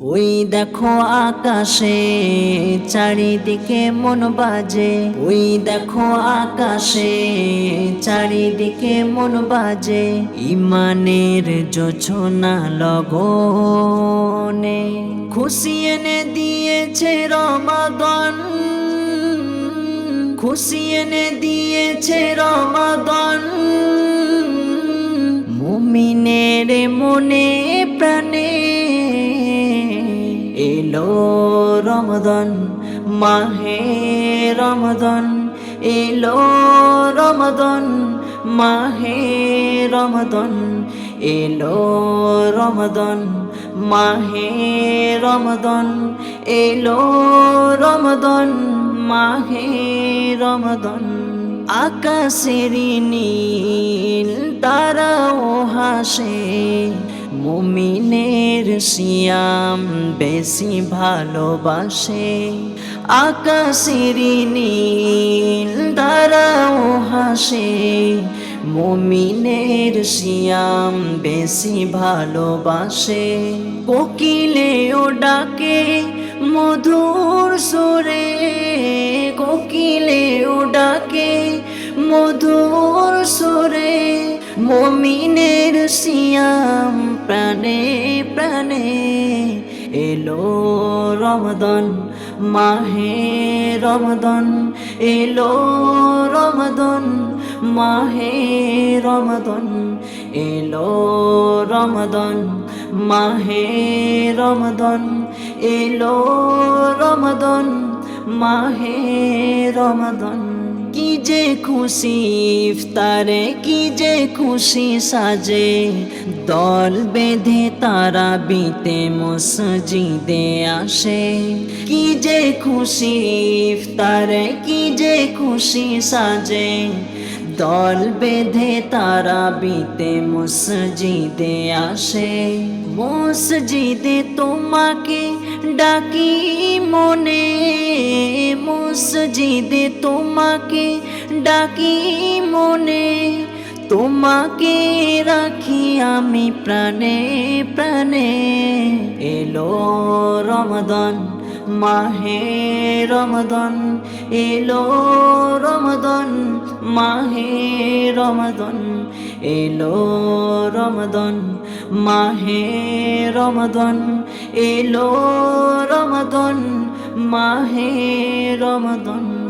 ওই দেখো আকাশে চারিদিকে মন বাজে। ওই দেখো আকাশে চারিদিকে মন বাজে। ইমানের যোছনা লগনে খুশি এনে দিয়েছে রমাদন। খুশি এনে দিয়েছে রমাদন। মুমিনের মনে প্রাণে এলো রমদন, মাহে রমদন, এলো রমদন, মাহে রমদন, এলো রমদন, মাহে রমদন, এলো রমদন, মাহে রমদন। আকাশের নীল তারাও হাসে মুমিনের সিয়াম বেশি ভালোবাসে। আকাশের নীল দ্বারাও হাসে। মুমিনের সিয়াম বেশি ভালোবাসে। কোকিলেও ডাকে মধুর সুরে। কোকিলেও ডাকে মধুর সুরে। মমিনের সিয়াম প্রাণে প্রাণে এলো রমদন, মাহে রমদন, এলো রমদন, মাহে রমদন, এলো রমদন, মাহে রমদন, এলো রমদন, মাহে রমদন। কি যে খুশি, ইফতারে কি যে খুশি সাজে। দল বেঁধে তারা বিতে মসজিদে আসে। কি যে খুশি, ইফতারে কি যে খুশি সাজে। দল বেঁধে তারা বিতে মসজিদে আসে। মসজিদে তোমাকে ডাকি। মনে মসজিদে তোমাকে ডাকি মনে, তোমাকে রাখি আমি প্রাণে প্রাণে। এলো রমদন, মাহে রমদন, এলো রমদন, মাহে রমদন এলো রমদন মাহে রমদন এলো রমদন মাহে রমদন।